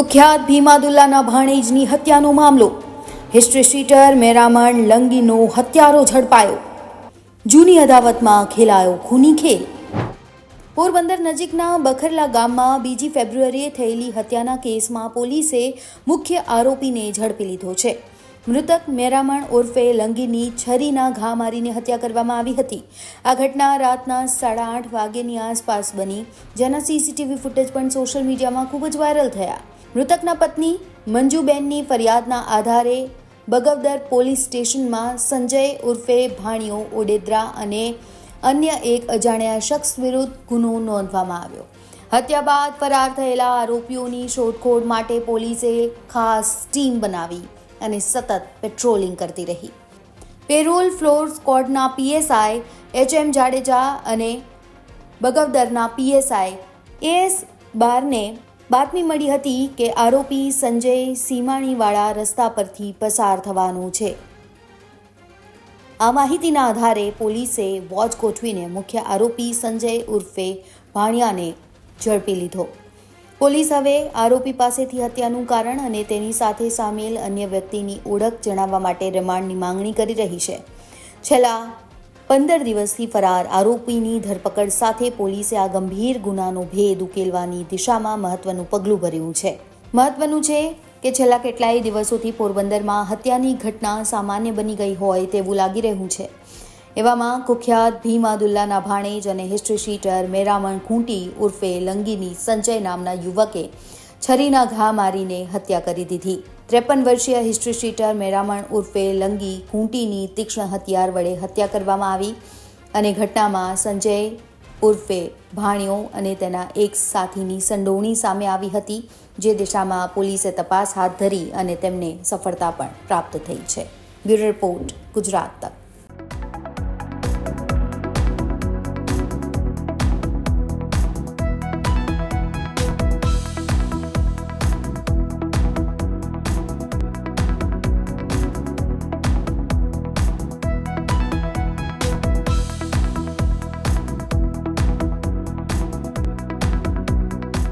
કુખ્યાત ભીમાદુલ્લાના ભાણેજની હત્યાનો મામલો. હિસ્ટ્રી શીટર મેરામણ લંગીનો હત્યારો ઝડપાયો. જૂની અદાવતમાં ખેલાયો ખૂની ખેલ. પોરબંદર નજીકના બખરલા ગામમાં બીજી ફેબ્રુઆરીએ થયેલી હત્યાના કેસમાં પોલીસે મુખ્ય આરોપીને ઝડપી લીધો છે. મૃતક મેરામણ ઉર્ફે લંગીની છરીના ઘા મારીને હત્યા કરવામાં આવી હતી. આ ઘટના રાતના સાડા આઠ વાગ્યાની આસપાસ બની. જેના સીસીટીવી ફૂટેજ પણ સોશિયલ મીડિયામાં ખૂબ જ વાયરલ થયા. મૃતકના પત્ની મંજુબેનની ફરિયાદના આધારે બગવદર પોલીસ સ્ટેશનમાં સંજય ઉર્ફે ભાણિયો ઓડેદરા અને અન્ય એક અજાણ્યા શખ્સ વિરુદ્ધ ગુનો નોંધવામાં આવ્યો. હત્યા બાદ ફરાર થયેલા આરોપીઓની શોધખોળ માટે પોલીસે ખાસ ટીમ બનાવી અને સતત પેટ્રોલિંગ કરતી રહી. પેરોલ ફ્લોર સ્કોડના પીએસઆઈ એચ એમ જાડેજા અને બગવદરના પીએસઆઈ એસ બારને બાતમી મળી હતી કે આરોપી સંજય સીમાણીવાળા રસ્તા પરથી પસાર થવાનું છે. આ માહિતીના આધારે પોલીસે વોચ ગોઠવીને મુખ્ય આરોપી સંજય ઉર્ફે ભાણિયાને ઝડપી લીધો. પોલીસ હવે આરોપી પાસેથી હત્યાનું કારણ અને તેની સાથે સામેલ અન્ય વ્યક્તિની ઓળખ જણાવવા માટે રિમાન્ડની માંગણી કરી રહી છે. છેલ્લા પંદર દિવસથી ફરાર આરોપીની ધરપકડ સાથે પોલીસે આ ગંભીર ગુનાનો ભેદ ઉકેલવાની દિશામાં મહત્વનું પગલું ભર્યું છે. મહત્વનું છે કે છેલ્લા કેટલાય દિવસોથી પોરબંદરમાં હત્યાની ઘટના સામાન્ય બની ગઈ હોય તેવું લાગી રહ્યું છે. એવામાં કુખ્યાત ભીમાદુલ્લાના ભાણેજ અને હિસ્ટ્રી શીટર મેરામણ ખૂંટી ઉર્ફે લંગીની સંજય નામના યુવકે છરીના ઘા મારીને હત્યા કરી દીધી. ત્રેપન વર્ષીય હિસ્ટ્રી શીટર મેરામણ ઉર્ફે લંગી ખૂંટીની તીક્ષ્ણ હથિયાર વડે હત્યા કરવામાં આવી અને ઘટનામાં સંજય ઉર્ફે ભાણિયો અને તેના એક સાથીની સંડોવણી સામે આવી હતી, જે દિશામાં પોલીસે તપાસ હાથ ધરી અને તેમને સફળતા પણ પ્રાપ્ત થઈ છે. બ્યુરો રિપોર્ટ, ગુજરાત તક.